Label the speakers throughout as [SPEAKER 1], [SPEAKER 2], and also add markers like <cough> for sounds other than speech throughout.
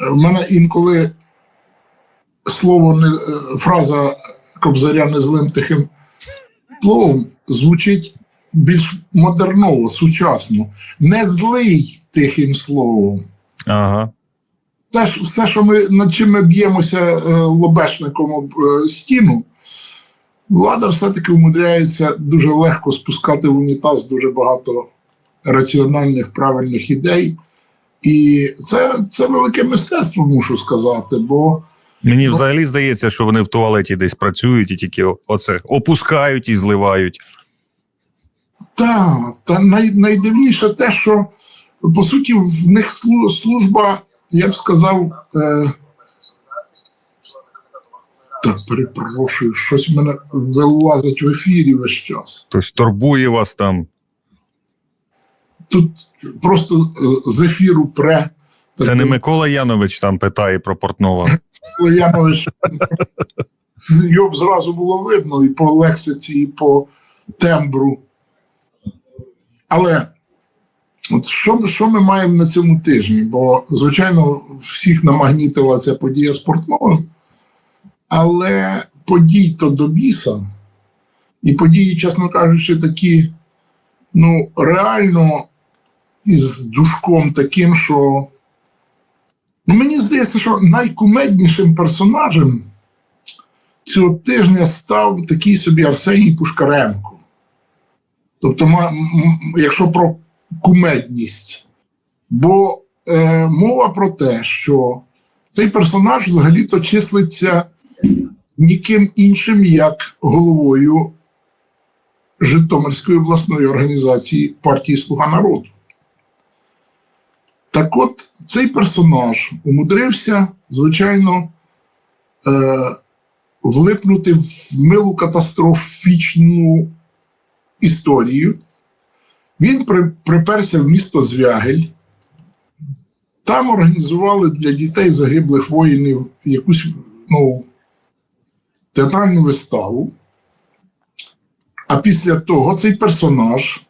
[SPEAKER 1] в мене інколи слово не е, фраза Кобзаря не злим тихим словом звучить більш модерново, сучасно. Не злий тихим словом.
[SPEAKER 2] Ага.
[SPEAKER 1] Це ж все, що ми над чим ми б'ємося е, лобешником об е, стіну, влада все-таки умудряється дуже легко спускати в унітаз дуже багато раціональних правильних ідей. І це, це велике мистецтво, мушу сказати. Бо
[SPEAKER 2] Мені
[SPEAKER 1] Ну.
[SPEAKER 2] взагалі здається, що вони в туалеті десь працюють і тільки оце опускають і зливають.
[SPEAKER 1] та, та най, найдивніше те, що по суті в них служба, я б сказав, е, так, перепрошую, щось в мене вилазить в ефірі весь час.
[SPEAKER 2] Хтось турбує вас там.
[SPEAKER 1] Тут просто е, з ефіру пре.
[SPEAKER 2] Це не Микола Янович там питає про Портнова.
[SPEAKER 1] Микола Янович. Його б зразу було видно і по лексиці, і по тембру. Але от що, що ми маємо на цьому тижні? Бо, звичайно, всіх намагнітила ця подія з Портновим, але подій то до біса, і події, чесно кажучи, такі, ну, реально із душком таким, що. Ну, мені здається, що найкумеднішим персонажем цього тижня став такий собі Арсеній Пушкаренко. Тобто, якщо про кумедність, бо е, мова про те, що цей персонаж взагалі-то числиться ніким іншим, як головою Житомирської обласної організації партії Слуга народу. Так от цей персонаж умудрився, звичайно, е, влипнути в милу катастрофічну історію. Він при, приперся в місто Звягель. Там організували для дітей загиблих воїнів якусь ну, театральну виставу. А після того цей персонаж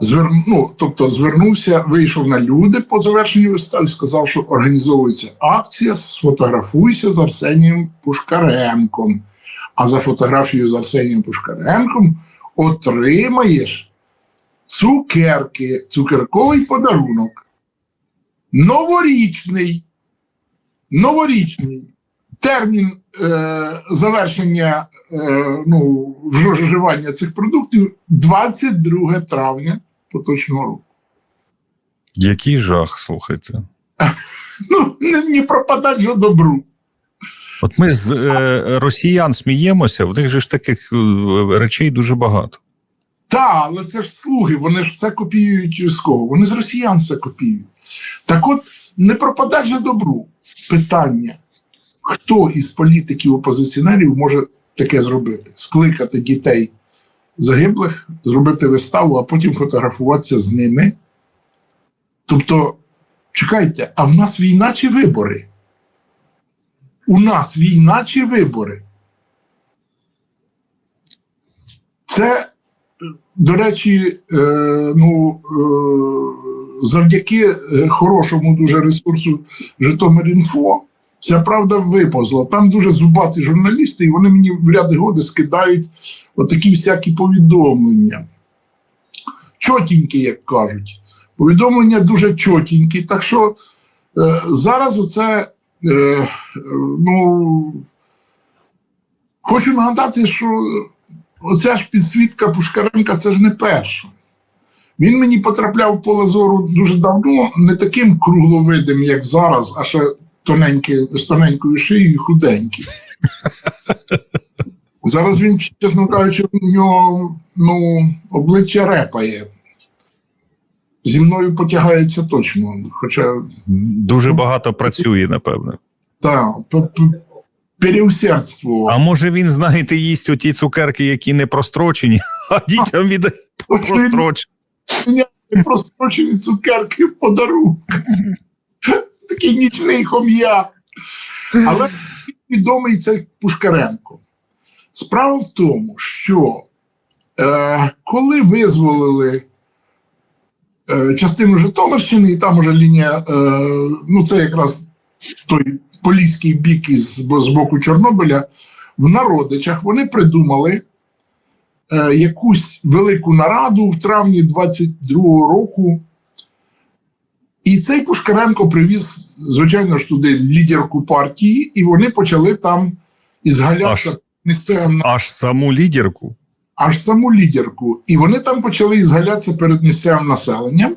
[SPEAKER 1] звер... ну, тобто звернувся, вийшов на люди по завершенню вистави, сказав, що організовується акція, сфотографуйся з Арсенієм Пушкаренком. А за фотографією з Арсенієм Пушкаренком отримаєш цукерки, цукерковий подарунок. Новорічний. Новорічний. Термін е, завершення е, ну, вживання цих продуктів 22 травня поточного року.
[SPEAKER 2] Який жах, слухайте. <laughs>
[SPEAKER 1] Ну, не, не пропадать же добру.
[SPEAKER 2] От ми з е, росіян сміємося, в них же ж таких е, речей дуже багато.
[SPEAKER 1] Та, але це ж слуги, вони ж все копіюють кого? Вони з росіян все копіюють. Так от, не пропадать же добру. Питання: хто із політиків опозиціонерів може таке зробити? Скликати дітей загиблих, зробити виставу, а потім фотографуватися з ними. Тобто, чекайте, а в нас війна чи вибори? У нас війна чи вибори? Це до речі, е, ну, е, завдяки е, хорошому дуже ресурсу Житомир.Інфо, ця правда виповзла. Там дуже зубаті журналісти, і вони мені в ряди годи скидають отакі всякі повідомлення. Чотенькі, як кажуть. Повідомлення дуже чотенькі. Так що е, зараз оце, е, е, ну, хочу нагадати, що оця ж підсвітка Пушкаренка це ж не перша. Він мені потрапляв в поле зору дуже давно, не таким кругловидим, як зараз, а ще тоненький, з тоненькою шиєю і худенький. <laughs> Зараз він, чесно кажучи, у нього ну, обличчя репає. Зі мною потягається точно. Хоча
[SPEAKER 2] Дуже багато працює, напевно.
[SPEAKER 1] так, переусердствував.
[SPEAKER 2] А може він, знаєте, їсть оті цукерки, які не прострочені, <laughs> а дітям віддає прострочені.
[SPEAKER 1] Прострочені цукерки в подарунок. <laughs> Такий нічний хом'як. Але відомий цей Пушкаренко. Справа в тому, що е, коли визволили е, частину Житомирщини, і там уже лінія, е, ну це якраз той поліський бік із з боку Чорнобиля. В народичах вони придумали е, якусь велику нараду в травні 22-го року. І цей Пушкаренко привіз, звичайно ж, туди лідерку партії, і вони почали там ізгалятися місцевим
[SPEAKER 2] Аж саму лідерку.
[SPEAKER 1] аж саму лідерку. І вони там почали ізгалятися перед місцевим населенням.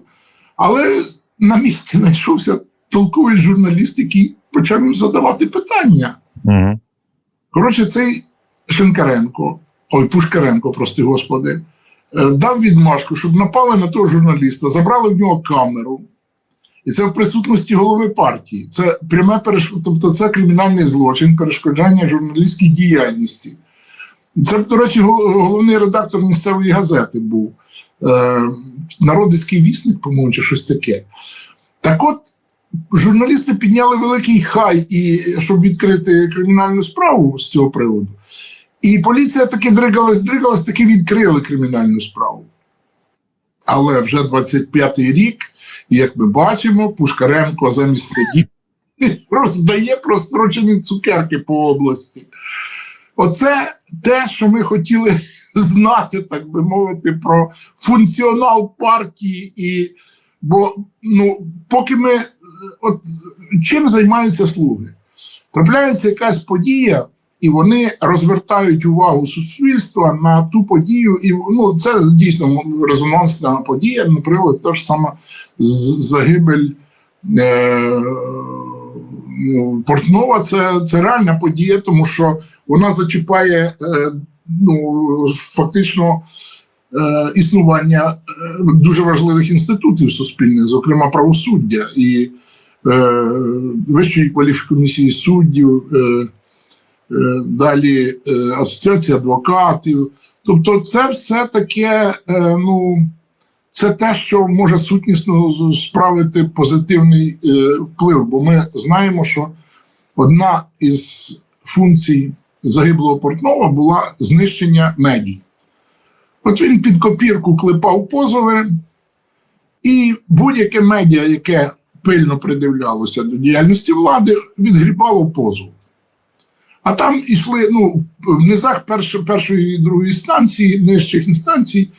[SPEAKER 1] Але на місці знайшовся толковий журналіст, який почав їм задавати питання.
[SPEAKER 2] Угу.
[SPEAKER 1] Коротше, цей Шинкаренко, ой, Пушкаренко, прости господи, е, дав відмашку, щоб напали на того журналіста, забрали в нього камеру. І це в присутності голови партії. Це пряме переш... тобто це кримінальний злочин, перешкоджання журналістській діяльності. Це, до речі, головний редактор місцевої газети був. Е, Народицький вісник, по-моєму, чи щось таке. Так от, журналісти підняли великий хай, і, щоб відкрити кримінальну справу з цього приводу. І поліція таки дригалась, дригалась, таки відкрили кримінальну справу. Але вже 25-й рік, і як ми бачимо, Пушкаренко замість сидіти <laughs> роздає прострочені цукерки по області. Оце те, що ми хотіли <laughs> знати, так би мовити, про функціонал партії. І, бо ну, поки ми от чим займаються слуги? Трапляється якась подія, і вони розвертають увагу суспільства на ту подію. І ну, це дійсно резонансна подія. Наприклад, та ж сама загибель. Е- ну, Портнова це, це реальна подія, тому що вона зачіпає е, ну, фактично е, існування е, дуже важливих інститутів суспільних, зокрема правосуддя і е, Вищої кваліфкомісії суддів, е, далі е, Асоціація адвокатів. Тобто, це все таке, е, ну, це те, що може сутнісно справити позитивний е, вплив. Бо ми знаємо, що одна із функцій загиблого Портнова була знищення медій. От він під копірку клепав позови, і будь-яке медіа, яке пильно придивлялося до діяльності влади, відгрібало позов. А там ішли ну, в низах першої, першої і другої інстанції, нижчих інстанцій,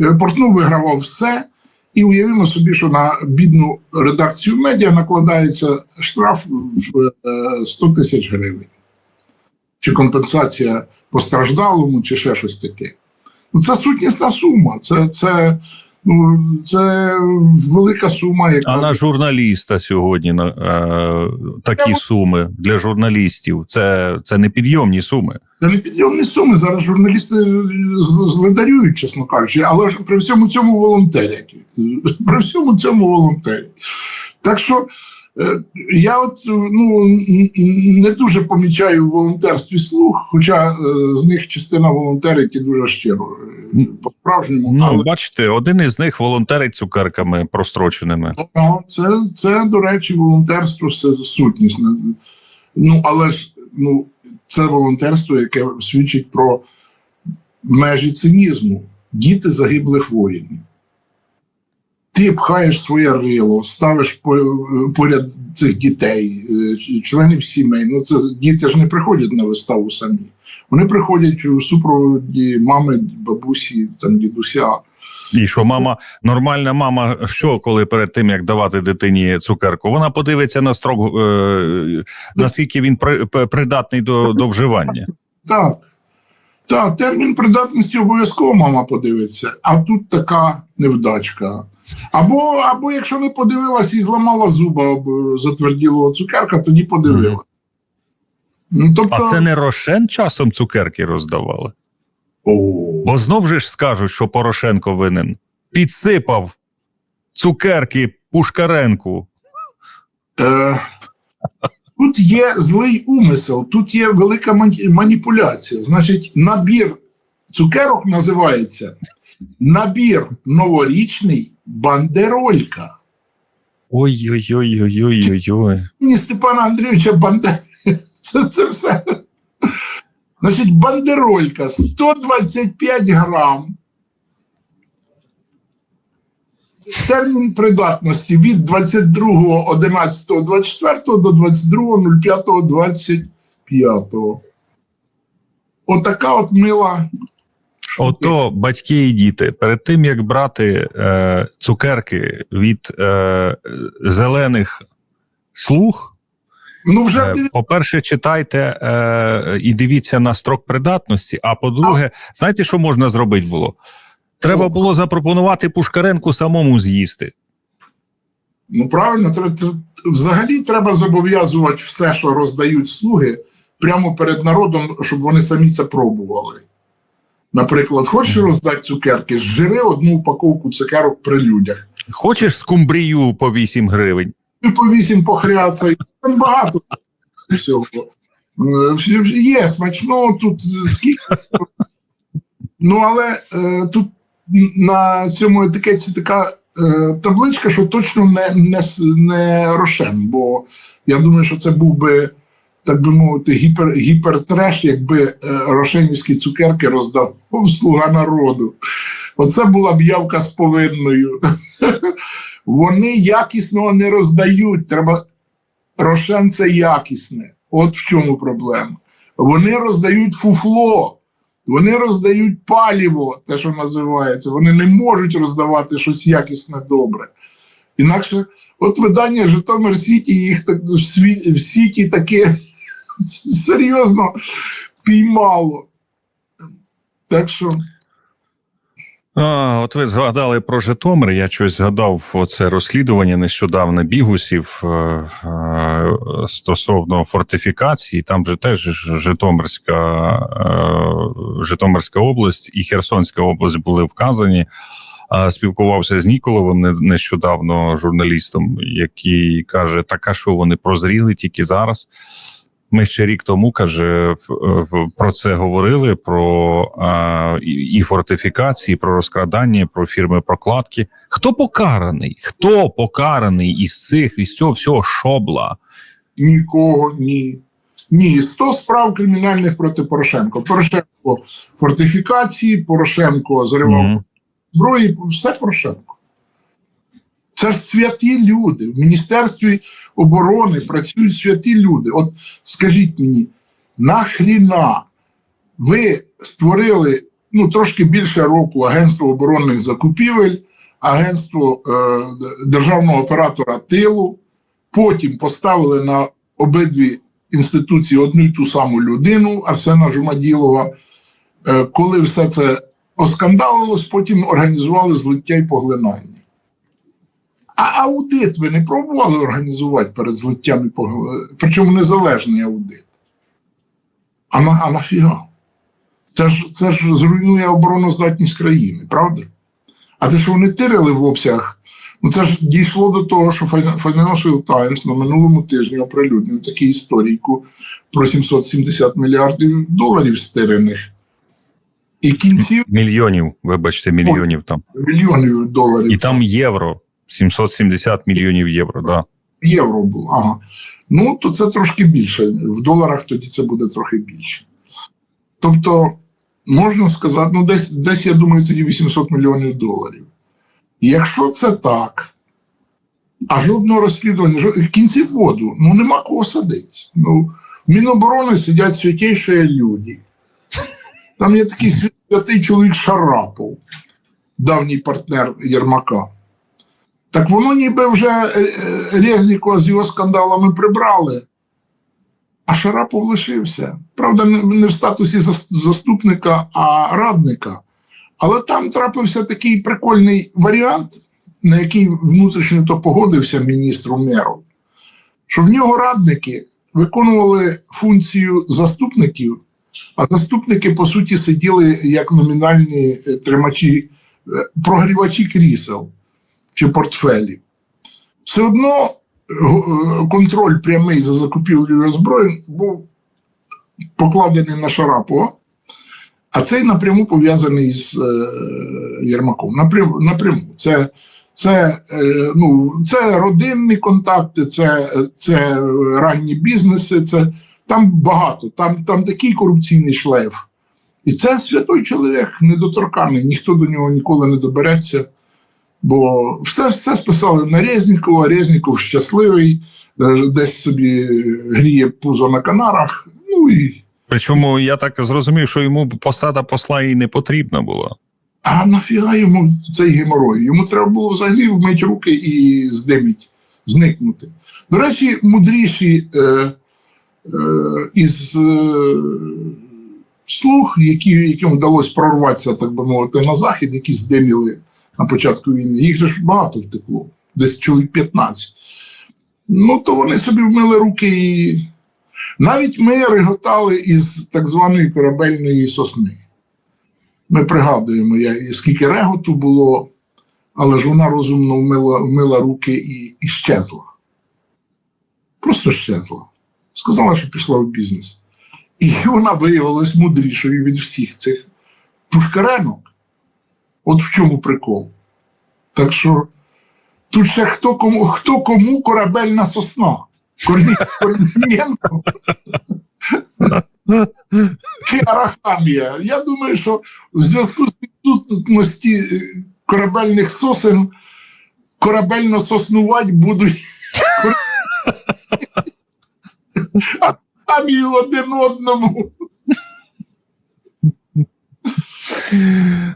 [SPEAKER 1] е, Портнов вигравав все. І уявімо собі, що на бідну редакцію медіа накладається штраф в е, 100 тисяч гривень. Чи компенсація постраждалому, чи ще щось таке. Ну, це сутнісна сума. Це, це, це велика сума, яка
[SPEAKER 2] А на журналіста сьогодні на е, такі суми для журналістів. Це, це непідйомні суми.
[SPEAKER 1] Це не підйомні суми. Зараз журналісти зледарюють, чесно кажучи, але ж при всьому цьому волонтерять. При всьому цьому волонтері. Так що я от ну, н- н- не дуже помічаю в волонтерстві слух, хоча е, з них частина волонтерить і дуже щиро, е, по-справжньому.
[SPEAKER 2] Ну,
[SPEAKER 1] але
[SPEAKER 2] бачите, один із них волонтерить цукерками простроченими.
[SPEAKER 1] Ну, це, це, до речі, волонтерство це сутнісне. Ну, але ж ну, це волонтерство, яке свідчить про межі цинізму. Діти загиблих воїнів. Ти пхаєш своє рило, ставиш поряд цих дітей, е, членів сімей. Ну, це діти ж не приходять на виставу самі. Вони приходять у супроводі мами, бабусі, там, дідуся.
[SPEAKER 2] І що мама, нормальна мама, що коли перед тим як давати дитині цукерку, вона подивиться на строк, е, наскільки він при, придатний до, до вживання.
[SPEAKER 1] Так. Так, термін придатності обов'язково мама подивиться, а тут така невдачка. Або, або якщо не подивилась і зламала зуба об е, затверділого цукерка, тоді подивилась. Ну, тобто,
[SPEAKER 2] А це не Рошен часом цукерки роздавали.
[SPEAKER 1] О,
[SPEAKER 2] Бо знов же ж скажуть, що Порошенко винен. Підсипав цукерки Пушкаренку.
[SPEAKER 1] е, тут є злий умисел, тут є велика маніпуляція. Значить, набір цукерок називається набір новорічний бандеролька.
[SPEAKER 2] Ой-ой-ой-ой-ой-ой.
[SPEAKER 1] ні Степана Андрійовича Бандери. Це, це все. Значить, бандеролька 125 грам. термін придатності від 22.11.24 до 22.05.25. Отака от мила.
[SPEAKER 2] Ото батьки і діти перед тим як брати е, цукерки від е, зелених слуг.
[SPEAKER 1] Ну, вже
[SPEAKER 2] Е, По-перше, читайте е, і дивіться на строк придатності. А по-друге, знаєте, що можна зробити було? Треба було запропонувати Пушкаренку самому з'їсти.
[SPEAKER 1] Ну, правильно, взагалі треба зобов'язувати все, що роздають слуги, прямо перед народом, щоб вони самі це пробували. Наприклад, хочеш роздати цукерки, зжири одну упаковку цукерок при людях.
[SPEAKER 2] Хочеш скумбрію по 8 гривень?
[SPEAKER 1] І по вісім похряться, і там багато всього. Е, Є смачно, тут скільки. Ну, але е, тут на цьому етикетці така е, табличка, що точно не, не, не Рошен, бо я думаю, що це був би, так би мовити, гіпер, гіпертреш, якби е, рошенівські цукерки роздав слуга народу. Оце була б явка з повинною. <laughs> Вони якісного не роздають. Треба Рошен це якісне. От в чому проблема. Вони роздають фуфло, вони роздають паліво, те, що називається. Вони не можуть роздавати щось якісне добре. Інакше, от видання Житомир Сіті, їх так в, Сіті таке <laughs> серйозно піймало. Так що.
[SPEAKER 2] А, от ви згадали про Житомир. Я щось згадав оце розслідування нещодавно бігусів е, е, стосовно фортифікації. Там же теж Житомирська, е, Житомирська область і Херсонська область були вказані. Спілкувався з Ніколовим нещодавно журналістом, який каже: так а що вони прозріли тільки зараз. Ми ще рік тому каже про це говорили: про а, і, фортифікації, про розкрадання, про фірми прокладки. Хто покараний? Хто покараний із цих із цього всього шобла?
[SPEAKER 1] Нікого ні. Ні, 100 справ кримінальних проти Порошенко. Порошенко фортифікації, Порошенко заривав
[SPEAKER 2] Мгм.
[SPEAKER 1] зброї, все Порошенко. Це ж святі люди. В Міністерстві оборони працюють святі люди. От скажіть мені, нахріна ви створили ну, трошки більше року Агентство оборонних закупівель, Агентство е, державного оператора тилу, потім поставили на обидві інституції одну й ту саму людину Арсена Жумаділова. Е, коли все це оскандалилось, потім організували злиття і поглинання. А аудит ви не пробували організувати перед злиттям? Причому незалежний аудит. А, на, а нафіга? Це ж, це ж зруйнує обороноздатність країни, правда? А те, що вони тирили в обсягах, ну це ж дійшло до того, що Financial Times на минулому тижні оприлюднив таку історійку про 770 мільярдів доларів стирених. І кінців
[SPEAKER 2] Мільйонів, вибачте, мільйонів там.
[SPEAKER 1] мільйонів доларів.
[SPEAKER 2] І там євро. 770 мільйонів євро. Да.
[SPEAKER 1] євро було. Ага. Ну, то це трошки більше. В доларах тоді це буде трохи більше. Тобто, можна сказати, ну, десь, десь я думаю, тоді 800 мільйонів доларів. Якщо це так, а жодного розслідування, жод... в кінці воду, ну нема кого садити. Ну, в Міноборони сидять святіші люди. Там є такий святий чоловік Шарапов, давній партнер Єрмака. Так воно ніби вже е, е, Резнікова з його скандалами прибрали, а Шарапов лишився. Правда, не в статусі заступника, а радника. Але там трапився такий прикольний варіант, на який внутрішньо то погодився міністру меру, що в нього радники виконували функцію заступників, а заступники, по суті, сиділи як номінальні е, тримачі, прогрівачі крісел чи портфелі. Все одно е, контроль прямий за закупівлею озброєнь був покладений на Шарапова, а цей напряму пов'язаний з е, Єрмаком. Напряму. напряму. Це, це, е, ну, це родинні контакти, це, це ранні бізнеси, це, там багато, там, там такий корупційний шлейф. І це святой чоловік недоторканий, ніхто до нього ніколи не добереться. Бо все, все списали на Резнікова, Резніков щасливий, е, десь собі гріє пузо на канарах. Ну і
[SPEAKER 2] Причому я так зрозумів, що йому посада посла і не потрібна була.
[SPEAKER 1] А нафіга йому цей геморой? Йому треба було взагалі вмити руки і здиміть, зникнути. До речі, мудріші е, е, із е, слуг, які, яким вдалося прорватися, так би мовити, на захід, які здиміли на початку війни, їх же ж багато втекло, десь чоловік 15. Ну, то вони собі вмили руки і. Навіть ми реготали із так званої корабельної сосни. Ми пригадуємо, скільки реготу було, але ж вона розумно вмила, вмила руки і, і щезла. Просто щезла. Сказала, що пішла в бізнес. І вона виявилась мудрішою від всіх цих пушкаренок. От в чому прикол. Так що тут ще хто кому, хто кому корабельна сосна. Корнієнко чи Арахамія. Я думаю, що в зв'язку з відсутності е, корабельних сосен корабельно соснувати будуть <laughs> Арахамії один одному.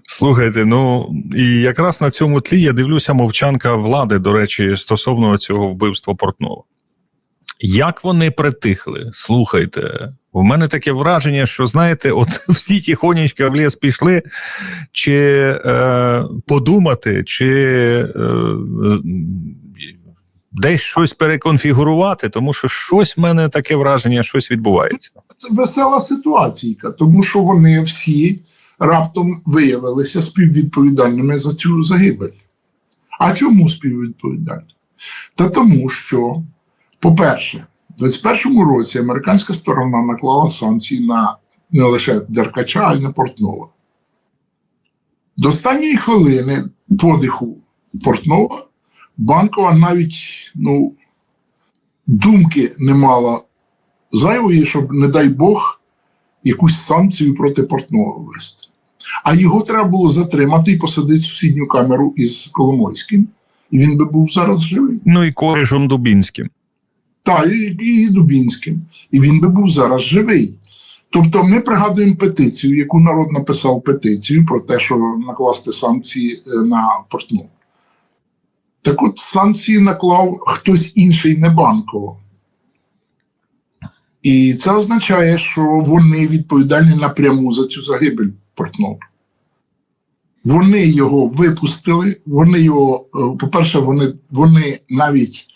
[SPEAKER 2] Слухайте, ну і якраз на цьому тлі я дивлюся мовчанка влади, до речі, стосовно цього вбивства Портнова. Як вони притихли? Слухайте, у мене таке враження, що знаєте, от <laughs> всі тихонечко в ліс пішли, чи е, подумати, чи е, десь щось переконфігурувати, тому що щось в мене таке враження, щось відбувається.
[SPEAKER 1] Це весела ситуаційка, тому що вони всі раптом виявилися співвідповідальними за цю загибель. А чому співвідповідальні? Та тому, що, по-перше, в 21-му році американська сторона наклала санкції на не лише Деркача, а й на Портнова. До останньої хвилини подиху Портнова банкова навіть ну, думки не мала зайвої, щоб, не дай Бог, якусь санкцію проти Портнова ввести. А його треба було затримати і посадити в сусідню камеру із Коломойським, і він би був зараз живий.
[SPEAKER 2] Ну і корішем Дубінським.
[SPEAKER 1] Та, і, і Дубінським. І він би був зараз живий. Тобто ми пригадуємо петицію, яку народ написав петицію про те, що накласти санкції е, на Портнова. Так от санкції наклав хтось інший, не банково. І це означає, що вони відповідальні напряму за цю загибель Портнова. Вони його випустили, вони його, е, по-перше, вони, вони навіть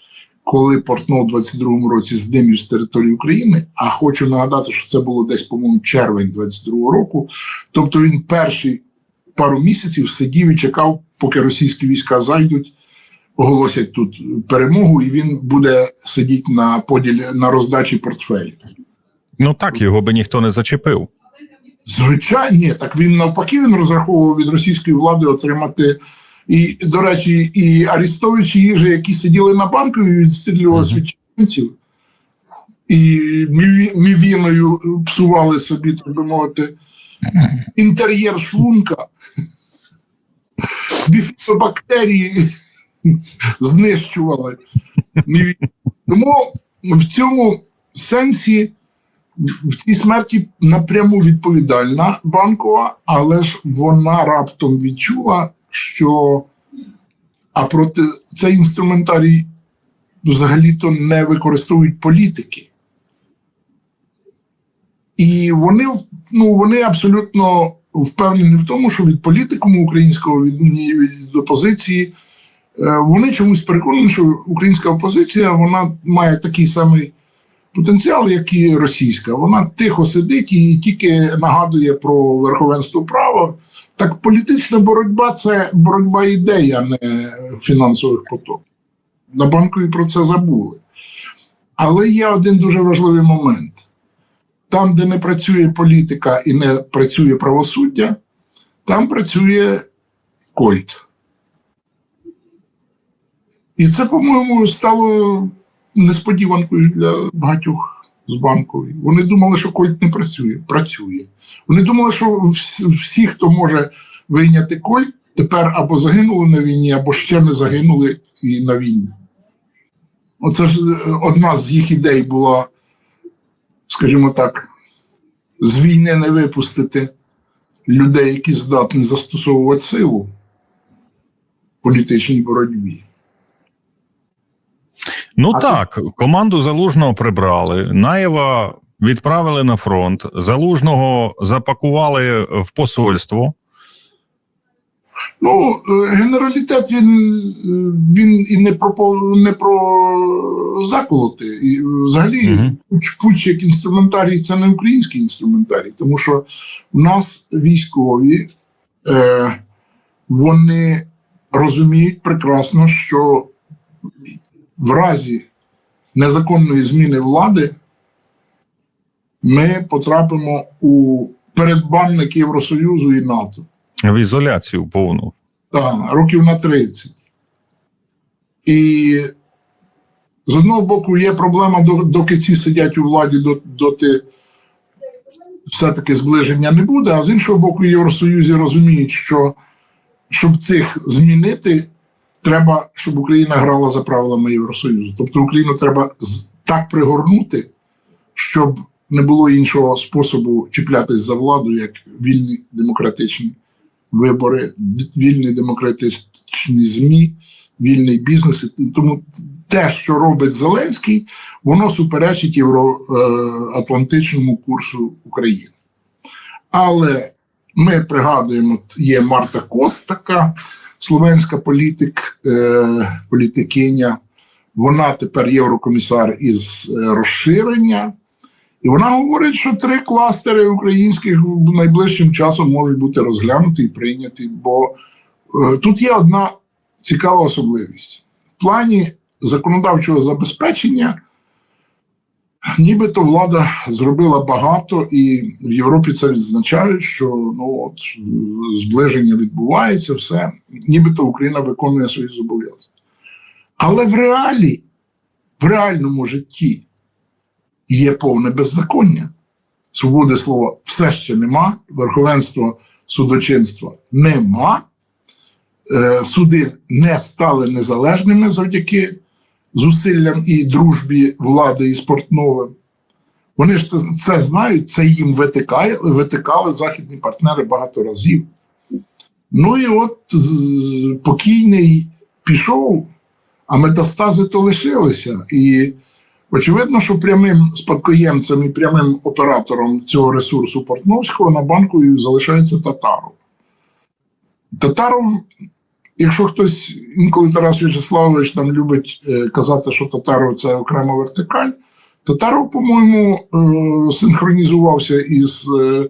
[SPEAKER 1] коли Портнов у 22-му році здимів з території України, а хочу нагадати, що це було десь, по-моєму, червень 22-го року. Тобто він перші пару місяців сидів і чекав, поки російські війська зайдуть, оголосять тут перемогу, і він буде сидіти на поділі на роздачі портфелів.
[SPEAKER 2] Ну так, його би ніхто не зачепив.
[SPEAKER 1] Звичайно, ні, так він навпаки він розраховував від російської влади отримати. І, до речі, і Арістович, і Їжа, які сиділи на банкові, відстрілювали
[SPEAKER 2] Мгм.
[SPEAKER 1] свідченців, і мівіною псували собі, так би мовити, інтер'єр шлунка, <laughs> біфідобактерії знищували. Тому в цьому сенсі в- цій смерті напряму відповідальна банкова, але ж вона раптом відчула, що а проти цей інструментарій взагалі-то не використовують політики. І вони, ну, вони абсолютно впевнені в тому, що від політикуму українського від, від опозиції е, вони чомусь переконані, що українська опозиція вона має такий самий потенціал, як і російська. Вона тихо сидить і тільки нагадує про верховенство права. Так політична боротьба це боротьба ідей, а не фінансових потоків. На банкові про це забули. Але є один дуже важливий момент: там, де не працює політика і не працює правосуддя, там працює Кольт. І це, по-моєму, стало несподіванкою для багатьох з банкової. Вони думали, що Кольт не працює. Працює. Вони думали, що всі, хто може вийняти Кольт, тепер або загинули на війні, або ще не загинули і на війні. Оце ж е, одна з їх ідей була, скажімо так, з війни не випустити людей, які здатні застосовувати силу в політичній боротьбі.
[SPEAKER 2] Ну
[SPEAKER 1] А
[SPEAKER 2] так, команду залужного прибрали. Наєва відправили на фронт. Залужного запакували в посольство.
[SPEAKER 1] Ну, е, генералітет він, е, він і не про не про заколоти. І е, взагалі
[SPEAKER 2] Мгм.
[SPEAKER 1] пуч, пуч як інструментарій це не український інструментарій, тому що в нас військові е, вони розуміють прекрасно, що в разі незаконної зміни влади ми потрапимо у передбанник Євросоюзу і НАТО.
[SPEAKER 2] В ізоляцію повну.
[SPEAKER 1] Так, років на 30. І з одного боку є проблема, доки ці сидять у владі, до- доти все-таки зближення не буде, а з іншого боку, в Євросоюзі розуміють, що щоб цих змінити, треба, щоб Україна грала за правилами Євросоюзу. Тобто Україну треба так пригорнути, щоб не було іншого способу чіплятись за владу, як вільні демократичні вибори, вільні демократичні ЗМІ, вільний бізнес. Тому те, що робить Зеленський, воно суперечить євроатлантичному курсу України. Але ми пригадуємо, є Марта Кост, така словенська політик, е, політикиня. Вона тепер єврокомісар із е, розширення. І вона говорить, що три кластери українських найближчим часом можуть бути розглянуті і прийняті. Бо е, тут є одна цікава особливість. В плані законодавчого забезпечення, нібито влада зробила багато, і в Європі це відзначають, що ну от зближення відбувається, все, нібито Україна виконує свої зобов'язання. Але в реалі, в реальному житті є повне беззаконня. Свободи слова все ще нема, верховенства судочинства нема. Е, суди не стали незалежними завдяки зусиллям і дружбі влади і спортновим. Вони ж це, це знають, це їм витикає, витикали західні партнери багато разів. Ну і от покійний пішов, а метастази то лишилися. І очевидно, що прямим спадкоємцем і прямим оператором цього ресурсу Портновського на банку залишається Татаров. Татаров, якщо хтось інколи Тарас В'ячеславович там любить е, казати, що Татаров це окрема вертикаль, Татаров, по-моєму, е, синхронізувався із е,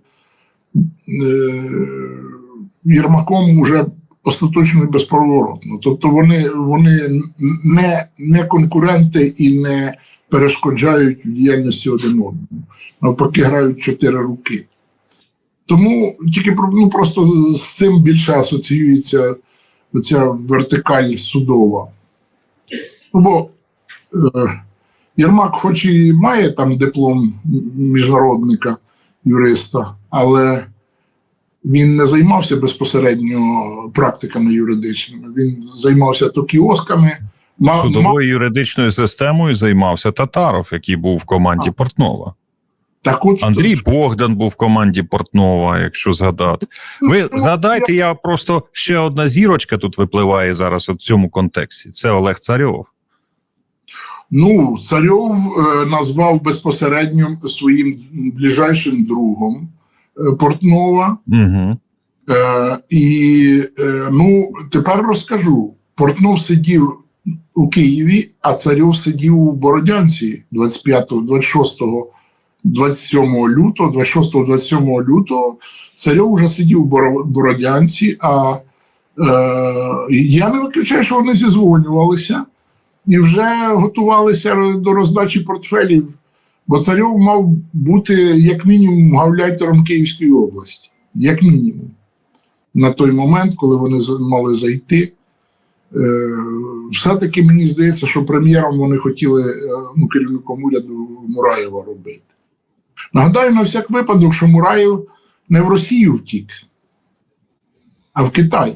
[SPEAKER 1] Єрмаком уже остаточно і безповоротно. Тобто вони, вони не, не конкуренти і не перешкоджають в діяльності один одному. Навпаки, грають чотири руки. Тому тільки ну, просто з цим більше асоціюється ця вертикаль судова. Ну, бо е, Єрмак, хоч і має там диплом міжнародника, юриста, але він не займався безпосередньо практиками юридичними. Він займався то кіосками.
[SPEAKER 2] Судовою юридичною системою займався Татаров, який був в команді Портнова.
[SPEAKER 1] Так от,
[SPEAKER 2] Андрій Богдан був в команді Портнова, якщо згадати. Ви згадайте, я просто ще одна зірочка тут випливає зараз от в цьому контексті. Це Олег Царьов.
[SPEAKER 1] Ну, Царьов е, назвав безпосередньо своїм ближайшим другом е, Портнова.
[SPEAKER 2] Угу.
[SPEAKER 1] Е, і е, ну, тепер розкажу. Портнов сидів у Києві, а Царьов сидів у Бородянці 25, 26, 27 лютого, 26, 27 лютого. Царьов вже сидів у Бородянці, а е, я не виключаю, що вони зізвонювалися і вже готувалися до роздачі портфелів, бо царьов мав бути як мінімум гавляйтером Київської області, як мінімум, на той момент, коли вони мали зайти. Е, Все-таки мені здається, що прем'єром вони хотіли е, ну, керівником уряду Мураєва робити. Нагадаю на всяк випадок, що Мураєв не в Росію втік, а в Китай.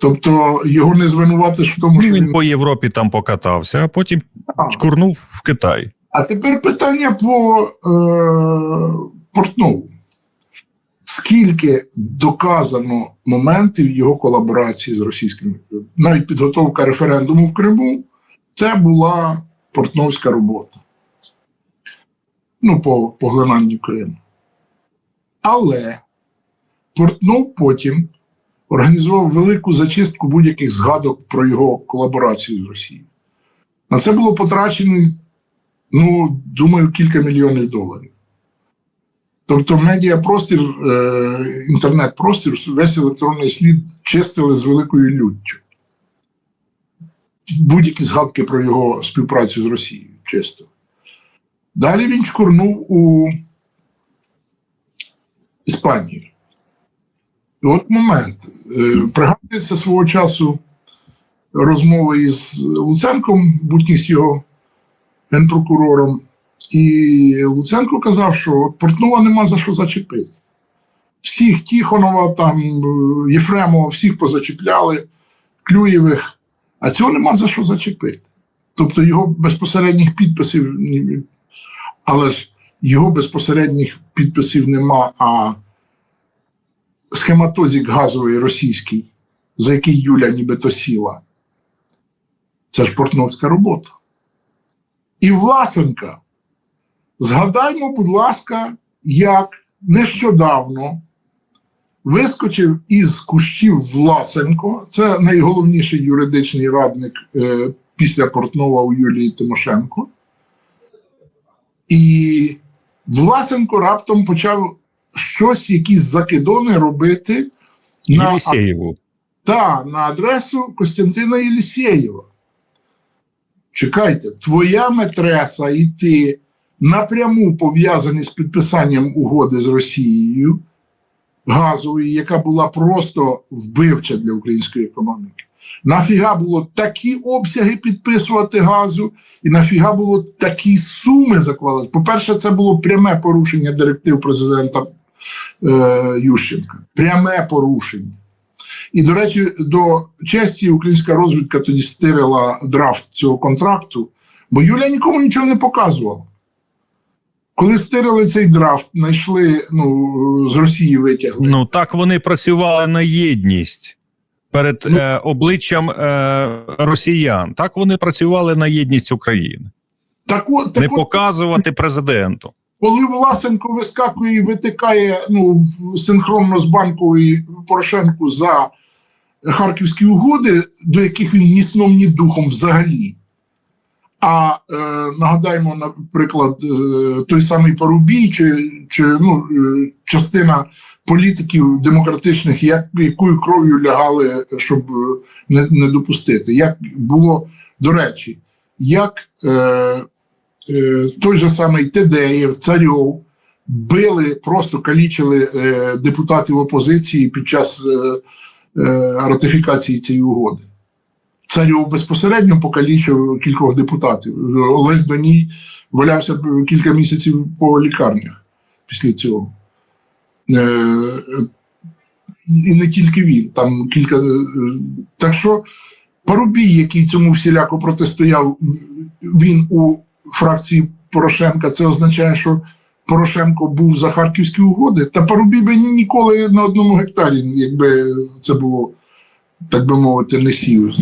[SPEAKER 1] Тобто його не звинуватиш в тому,
[SPEAKER 2] Ну,
[SPEAKER 1] що
[SPEAKER 2] він
[SPEAKER 1] він.
[SPEAKER 2] по Європі там покатався, а потім
[SPEAKER 1] А.
[SPEAKER 2] чкурнув в Китай.
[SPEAKER 1] А тепер питання по е, Портнову. Скільки доказано моментів його колаборації з російськими? Навіть підготовка референдуму в Криму це була портновська робота. Ну, по поглинанню Криму. Але Портнов потім організував велику зачистку будь-яких згадок про його колаборацію з Росією. На це було потрачено ну, думаю, кілька мільйонів доларів. Тобто медіапростір, е, інтернет-простір, весь електронний слід чистили з великою люттю. Будь-які згадки про його співпрацю з Росією чистили. Далі він чкурнув у Іспанію. І от момент. Е, пригадується свого часу розмови із Луценком, будь-якийсь його генпрокурором. І Луценко казав, що от Портнова нема за що зачепити. Всіх Тіхонова, там, е, Єфремова, всіх позачіпляли, Клюєвих, а цього нема за що зачепити. Тобто його безпосередніх підписів, але ж його безпосередніх підписів нема, а схематозік газовий російський, за який Юля нібито сіла. Це ж портновська робота. І Власенка. Згадаймо, будь ласка, як нещодавно вискочив із кущів Власенко, це найголовніший юридичний радник е, після Портнова у Юлії Тимошенко. І Власенко раптом почав щось, якісь закидони робити на, та, на адресу Костянтина Єлісєєва. Чекайте, твоя метреса і ти напряму пов'язані з підписанням угоди з Росією газової, яка була просто вбивча для української економіки. Нафіга було такі обсяги підписувати газу, і нафіга було такі суми закладати. По-перше, це було пряме порушення директив президента е, Ющенка. Пряме порушення. І, до речі, до честі українська розвідка тоді стирила драфт цього контракту, бо Юля нікому нічого не показувала. Коли стирили цей драфт, знайшли ну, з Росії витягли.
[SPEAKER 2] Ну так вони працювали на єдність перед
[SPEAKER 1] Ну.
[SPEAKER 2] е, обличчям е, росіян. Так вони працювали на єдність України,
[SPEAKER 1] Так, от,
[SPEAKER 2] не
[SPEAKER 1] так от,
[SPEAKER 2] показувати президенту.
[SPEAKER 1] коли Власенко вискакує і витикає ну, синхронно з банковою Порошенку за харківські угоди, до яких він ні сном, ні духом взагалі. А е, нагадаємо, наприклад, е, той самий Парубій, чи, чи ну, е, частина політиків демократичних, як, якою кров'ю лягали, щоб е, не, не допустити. Як було, до речі, як е, е, той же самий Тедеєв, Царьов били, просто калічили е, депутатів опозиції під час е, е, ратифікації цієї угоди. Царьов безпосередньо покалічив кількох депутатів. Олесь Доній валявся б кілька місяців по лікарнях після цього. Е, і не тільки він, там кілька. е, Так що Парубій, який цьому всіляко протистояв, він у фракції Порошенка, це означає, що Порошенко був за харківські угоди, та Парубій би ніколи на одному гектарі, якби це було, так би мовити, не сів.